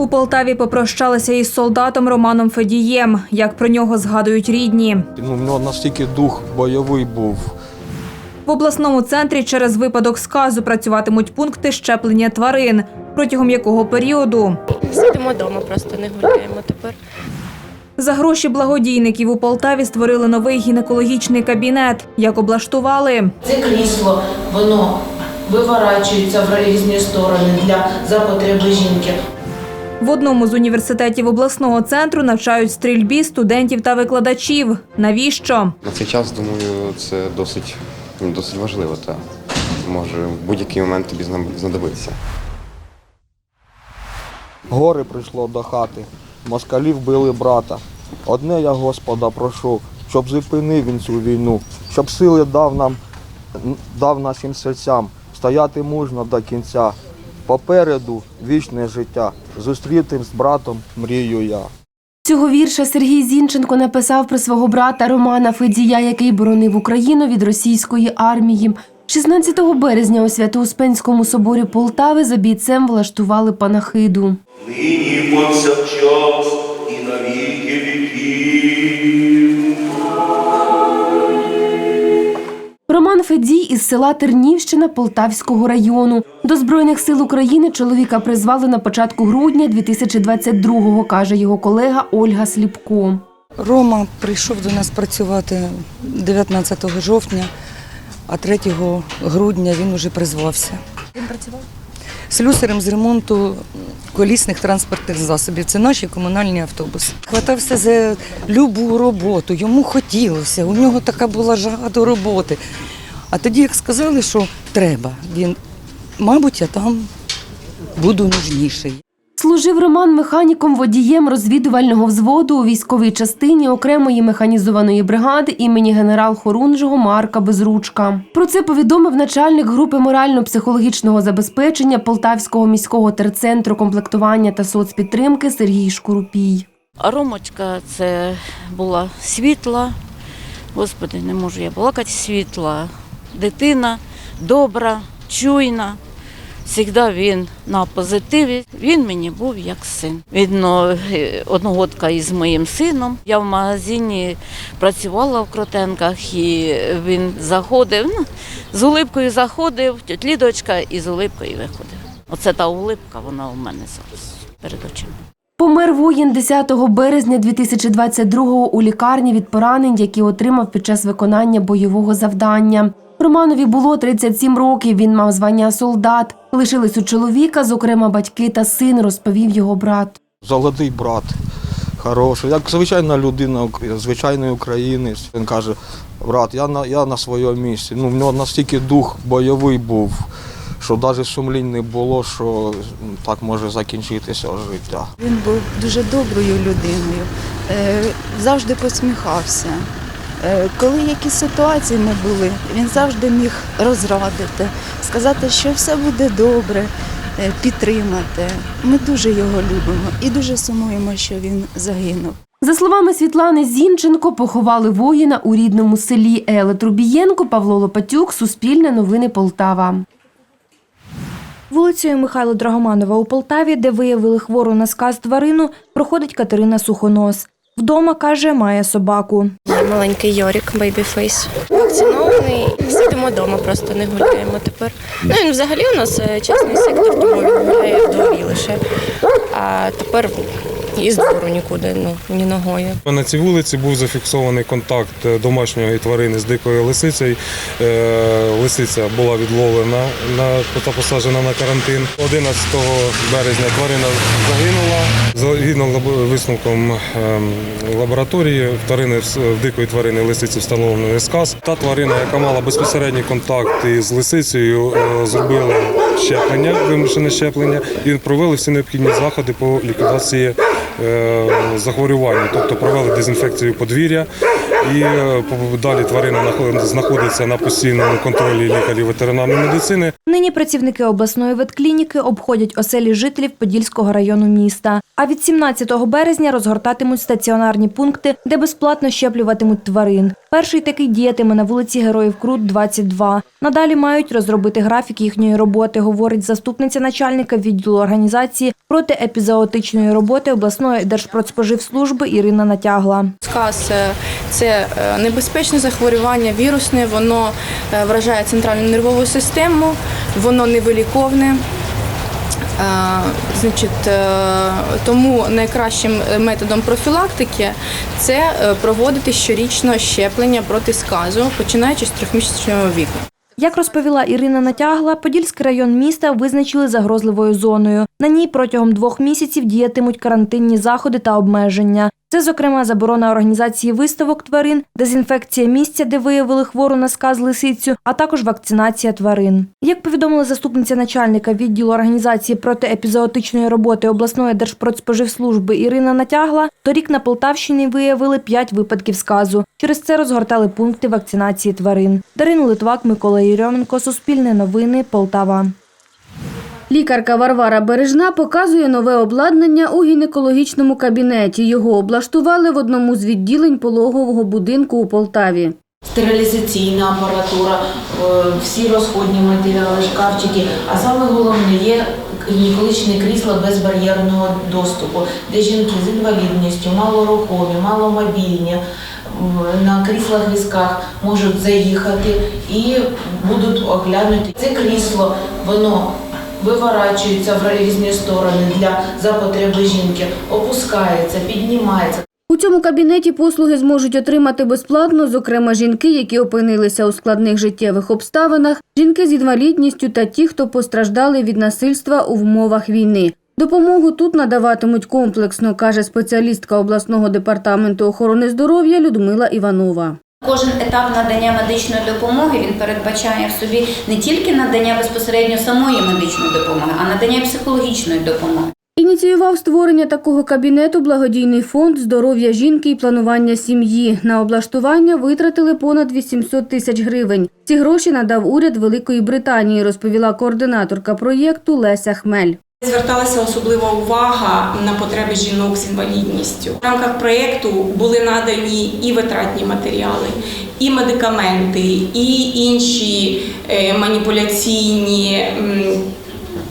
У Полтаві попрощалися із солдатом Романом Федієм. Як про нього згадують рідні. Ну, в нього настільки дух бойовий був. В обласному центрі через випадок сказу працюватимуть пункти щеплення тварин. Протягом якого періоду Сидимо вдома, просто не гуляємо тепер. за гроші благодійників у Полтаві створили новий гінекологічний кабінет. Як облаштували? Це крісло, воно виворачується в різні сторони для за потреби жінки. В одному з університетів обласного центру навчають стрільбі студентів та викладачів. Навіщо? На цей час, думаю, це досить, досить важливо, та може в будь-який момент тобі знадобиться. Гори прийшло до хати, москалів били брата. Одне я Господа прошу, щоб зупинив він цю війну, щоб сили дав нам, дав нашим серцям стояти мужно до кінця. Попереду вічне життя, зустрітим з братом мрію я. Цього вірша Сергій Зінченко написав про свого брата Романа Федія, який боронив Україну від російської армії. 16 березня у Свято-Успенському соборі Полтави за бійцем влаштували панахиду. нині повсякчас села Тернівщина Полтавського району. До Збройних сил України чоловіка призвали на початку грудня 2022-го, каже його колега Ольга Сліпко. Рома прийшов до нас працювати 19 жовтня, а 3 грудня він уже призвався. Він працював? Слюсарем з ремонту колісних транспортних засобів. Це наші комунальні автобуси. Хватався за любу роботу, йому хотілося, у нього така була жага до роботи. А тоді, як сказали, що треба, він, мабуть, я там буду нужніший. Служив Роман механіком водієм розвідувального взводу у військовій частині окремої механізованої бригади імені генерал-хорунжого Марка Безручка. Про це повідомив начальник групи морально-психологічного забезпечення Полтавського міського терцентру комплектування та соцпідтримки Сергій Шкурупій. Ромочка це була світла, господи, не можу я балакати, світла дитина, добра, чуйна. Завжди він на позитиві. Він мені був як син. Видно, е, одногодка із моїм сином. Я в магазині працювала в Кротенках, і він заходив, ну, з улипкою заходив, тьотлі дочка і з улипкою виходив. Оце та улипка, вона у мене зараз перед очима. Помер воїн 10 березня 2022-го у лікарні від поранень, які отримав під час виконання бойового завдання. Романові було 37 років. Він мав звання солдат. Лишились у чоловіка, зокрема батьки та син, розповів його брат. Золотий брат, хороший, як звичайна людина, звичайний українець. Він каже, брат, я на, я на своєму місці. Ну, в нього настільки дух бойовий був, що навіть сумлінь не було, що так може закінчитися життя. Він був дуже доброю людиною, е, завжди посміхався. Е, Коли якісь ситуації ми були, він завжди міг розрадити, сказати, що все буде добре, е, підтримати. Ми дуже його любимо і дуже сумуємо, що він загинув. За словами Світлани Зінченко, поховали воїна у рідному селі Еле Трубієнко, Павло Лопатюк, Суспільне новини Полтава. Вулицею Михайла Драгоманова у Полтаві, де виявили хвору на сказ тварину, проходить Катерина Сухонос. Вдома, каже, має собаку. Маленький Йорік, бейбіфейс. Вакцинований. Сидимо вдома, просто не гуляємо тепер. Ну він взагалі у нас чесний частний сектор, тому він гуляє в лише. А тепер із двору нікуди, ну ні ногою. На цій вулиці був зафіксований контакт домашньої тварини з дикою лисицею. Е, Лисиця була відловлена та посаджена на карантин. 11 березня тварина загинула. Згідно висновком ем, лабораторії, тварини в дикої тварини лисиці встановлений сказ. Та тварина, яка мала безпосередній контакт із лисицею, е, зробили щеплення, вимушене щеплення, і провели всі необхідні заходи по ліквідації захворювання, тобто провели дезінфекцію подвір'я. І е, далі тварина наход- знаходиться на постійному контролі лікарів ветеринарної медицини. Нині працівники обласної ветклініки обходять оселі жителів Подільського району міста. А від 17 березня розгортатимуть стаціонарні пункти, де безплатно щеплюватимуть тварин. Перший такий діятиме на вулиці Героїв Крут, 22. Надалі мають розробити графік їхньої роботи, говорить заступниця начальника відділу організації протиепізоотичної роботи обласної держпродспоживслужби Ірина Натягла. Сказ е, це е, небезпечне захворювання, вірусне, воно е, вражає центральну нервову систему, воно невиліковне. Значить, тому найкращим методом профілактики це проводити щорічно щеплення проти сказу, починаючи з трьохмісячного віку. Як розповіла Ірина Натягла, Подільський район міста визначили загрозливою зоною. На ній протягом двох місяців діятимуть карантинні заходи та обмеження. Це, зокрема, заборона організації виставок тварин, дезінфекція місця, де виявили хвору на сказ лисицю, а також вакцинація тварин. Як повідомила заступниця начальника відділу організації протиепізоотичної роботи обласної держпродспоживслужби Ірина Натягла, торік на Полтавщині виявили 5 випадків сказу. Через це розгортали пункти вакцинації тварин. Дарина Литвак, Микола Єрьоменко, Суспільне новини, Полтава. Лікарка Варвара Бережна показує нове обладнання у гінекологічному кабінеті. Його облаштували в одному з відділень пологового будинку у Полтаві. Стерилізаційна апаратура, е, всі розходні матеріали, шкафчики. А саме головне є гінекологічне крісло безбар'єрного доступу, де жінки з інвалідністю, малорухомі, маломобільні, на кріслах візках можуть заїхати і будуть оглянути. Це крісло, воно виворачується в різні сторони для за потреби жінки, опускається, піднімається. У цьому кабінеті послуги зможуть отримати безплатно, зокрема жінки, які опинилися у складних життєвих обставинах, жінки з інвалідністю та ті, хто постраждали від насильства у умовах війни. Допомогу тут надаватимуть комплексно, каже спеціалістка обласного департаменту охорони здоров'я Людмила Іванова. Кожен етап надання медичної допомоги він передбачає в собі не тільки надання безпосередньо самої медичної допомоги, а надання психологічної допомоги. Ініціював створення такого кабінету благодійний фонд здоров'я жінки і планування сім'ї. На облаштування витратили понад 800 тисяч гривень. Ці гроші надав уряд Великої Британії, розповіла координаторка проєкту Леся Хмель. Зверталася особлива увага на потреби жінок з інвалідністю. В рамках проєкту були надані і витратні матеріали, і медикаменти, і інші е, маніпуляційні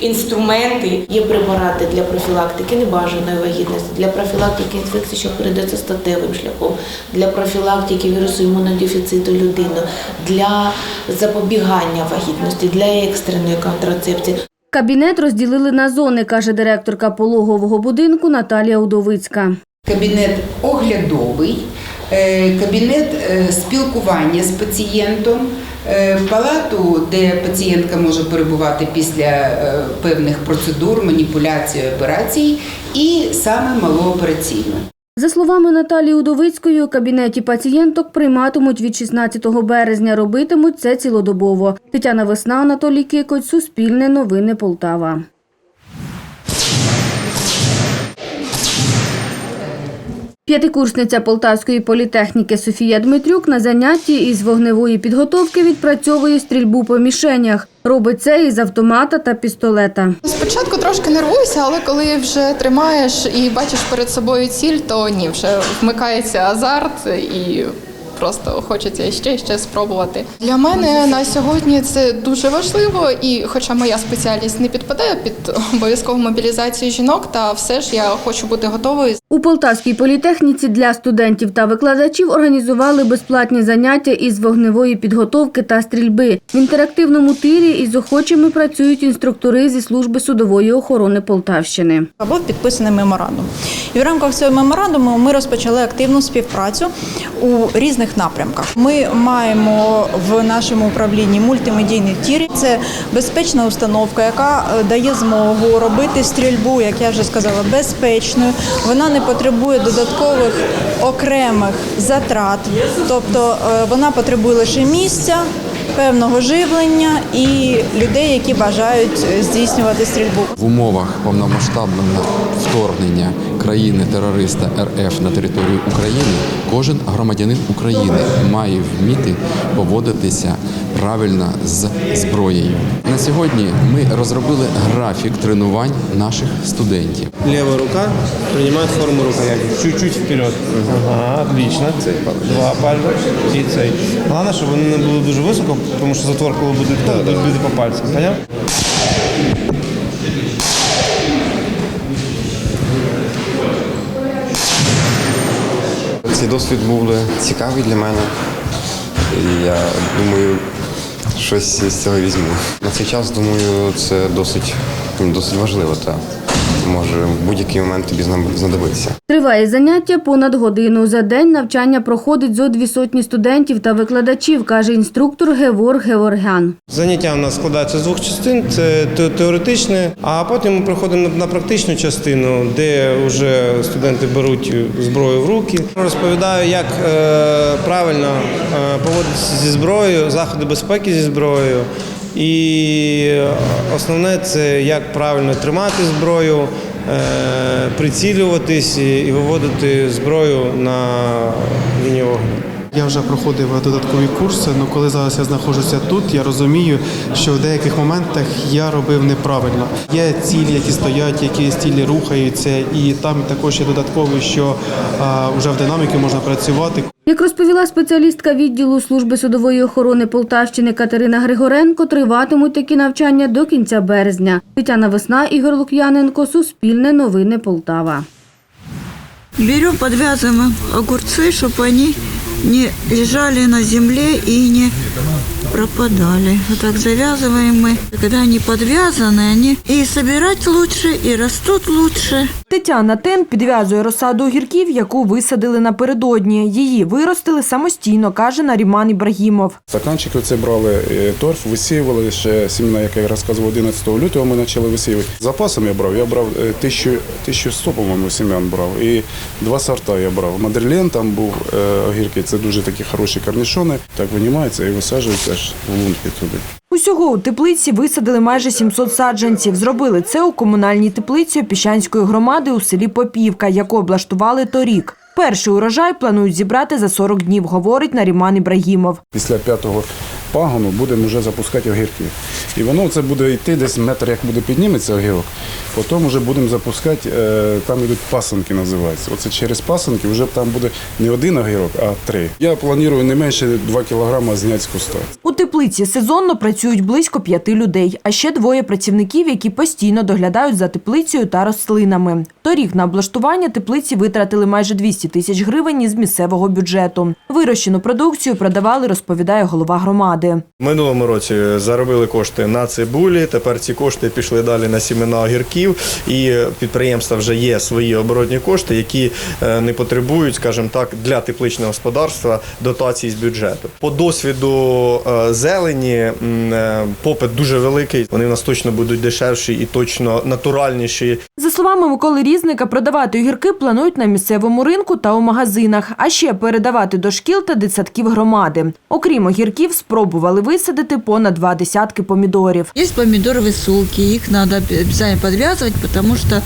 інструменти. Є препарати для профілактики небажаної вагітності, для профілактики інфекцій, що передається статевим шляхом, для профілактики вірусу імунодефіциту людини, для запобігання вагітності, для екстреної контрацепції. Кабінет розділили на зони, каже директорка пологового будинку Наталія Удовицька. Кабінет оглядовий, е, кабінет е, спілкування з пацієнтом, е, палату, де пацієнтка може перебувати після певних процедур, маніпуляцій, операцій, і саме малоопераційну. За словами Наталії Удовицької, у кабінеті пацієнток прийматимуть від 16 березня. Робитимуть це цілодобово. Тетяна Весна, Анатолій Кикоть, Суспільне новини Полтава. П'ятикурсниця Полтавської політехніки Софія Дмитрюк на занятті із вогневої підготовки відпрацьовує стрільбу по мішенях. Робить це із автомата та пістолета. Спочатку трошки нервуюся, але коли вже тримаєш і бачиш перед собою ціль, то ні, вже вмикається азарт і просто хочеться ще ще спробувати. Для мене на сьогодні це дуже важливо, і хоча моя спеціальність не підпадає під обов'язкову мобілізацію жінок, та все ж я хочу бути готовою. У Полтавській політехніці для студентів та викладачів організували безплатні заняття із вогневої підготовки та стрільби. В інтерактивному тирі із охочими працюють інструктори зі служби судової охорони Полтавщини. Був підписаний меморандум. І в рамках цього меморандуму ми розпочали активну співпрацю у різних напрямках. Ми маємо в нашому управлінні мультимедійний тір. Це безпечна установка, яка е, дає змогу робити стрільбу, як я вже сказала, безпечною. Вона не потребує додаткових окремих затрат, тобто е, вона потребує лише місця. певного живлення і людей, які бажають е, здійснювати стрільбу. В умовах повномасштабного вторгнення країни-терориста РФ на територію України кожен громадянин України має вміти поводитися правильно з зброєю. На сьогодні ми розробили графік тренувань наших студентів. Левая рука принимает форму рукояти. Чуть-чуть вперед. Ага, отлично. Два пальця і цей. Головне, щоб вони не були дуже високо, тому що затвор, коли буде, буде по пальцям. Поняв? Цей досвід був цікавий для мене. І я думаю, щось з цього візьму. На цей час, думаю, це досить, досить важливо, та може в будь-який момент тобі знадобиться. Триває заняття понад годину. За день навчання проходить зо дві сотні студентів та викладачів, каже інструктор Гевор Геворгян. Заняття у нас складається з двох частин: це те- теоретичне, а потім ми приходимо на практичну частину, де вже студенти беруть зброю в руки. Розповідаю, як е, правильно е, поводитися зі зброєю, заходи безпеки зі зброєю. І основне це як правильно тримати зброю, е, прицілюватись і виводити зброю на лінію вогню. Я вже проходив додаткові курси, але коли зараз я знаходжуся тут, я розумію, що в деяких моментах я робив неправильно. Є цілі, які стоять, які цілі рухаються, і там також є додатково, що а, вже в динаміки можна працювати. Як розповіла спеціалістка відділу служби судової охорони Полтавщини Катерина Григоренко, триватимуть такі навчання до кінця березня. Тетяна Весна, Ігор Лук'яненко, Суспільне новини Полтава. Берем, подвязываем огурцы, чтобы они не лежали на земле и не пропадали. Вот так завязываем мы. Когда они подвязаны, они и собирать лучше, и растут лучше. Тетяна Тен підв'язує розсаду огірків, яку висадили напередодні. Її виростили самостійно, каже Наріман Ібрагімов. Стаканчики це брали е, торф, висіювали ще сімена, як я розказував, 11 лютого ми почали висіювати. Запасом я брав, я брав е, 1000, 1100, по-моєму, сім'ян брав. І два сорта я брав. Мадерлен там був е, огірки, це дуже такі хороші корнішони. Так винімаються і висаджуються аж в лунки туди. Усього у теплиці висадили майже 700 саджанців. Зробили це у комунальній теплиці Піщанської громади у селі Попівка, яку облаштували торік. Перший урожай планують зібрати за 40 днів, говорить Наріман Ібрагімов. Після п'ятого пагону будемо вже запускати огірки. І воно це буде йти десь метр, як буде підніметься огірок. Потім вже будемо запускати, е, там йдуть пасанки, називаються. Оце через пасанки вже там буде не один огірок, а три. Я планую не менше 2 кілограми зняти з куста. У теплиці сезонно працюють близько п'яти людей, а ще двоє працівників, які постійно доглядають за теплицею та рослинами. Торік на облаштування теплиці витратили майже 200 тисяч гривень із місцевого бюджету. Вирощену продукцію продавали, розповідає голова громади. В минулому році заробили кошти на цибулі. Тепер ці кошти пішли далі на сімена огірків, і підприємства вже є свої оборотні кошти, які е, не потребують, скажімо так, для тепличного господарства дотацій з бюджету. По досвіду е, зелені е, попит дуже великий. Вони в нас точно будуть дешевші і точно натуральніші. За словами Миколи Різника, продавати огірки планують на місцевому ринку та у магазинах, а ще передавати до шкіл та дитсадків громади. Окрім огірків, спробували висадити понад два десятки помідорів. Есть помидоры высокие, их надо обязательно подвязывать, потому что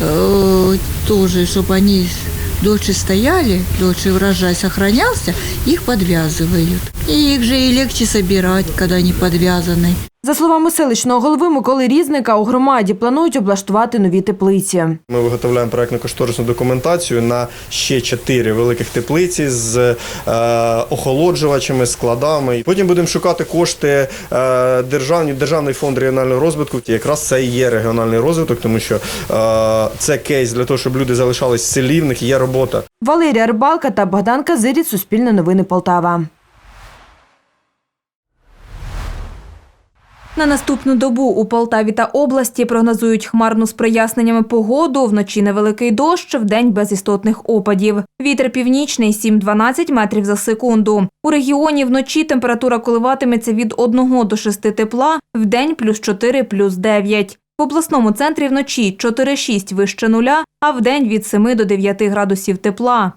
э, тоже, чтобы они дольше стояли, дольше урожай сохранялся, их подвязывают. И их же и легче собирать, когда они подвязаны. За словами селищного голови Миколи Різника, у громаді планують облаштувати нові теплиці. Ми виготовляємо проектно-кошторисну документацію на ще чотири великих теплиці з е, охолоджувачами, складами. Потім будемо шукати кошти е, державні, державний фонд регіонального розвитку. Якраз це і є регіональний розвиток, тому що е, це кейс для того, щоб люди залишались в селі, в них є робота. Валерія Рибалка та Богдан Казиріць, Суспільне новини Полтава. На наступну добу у Полтаві та області прогнозують хмарну з проясненнями погоду, вночі невеликий дощ, вдень без істотних опадів. Вітер північний 7-12 метрів за секунду. У регіоні вночі температура коливатиметься від 1 до 6 тепла, вдень плюс 4, плюс 9. В обласному центрі вночі 4-6 вище нуля, а вдень від 7 до 9 градусів тепла.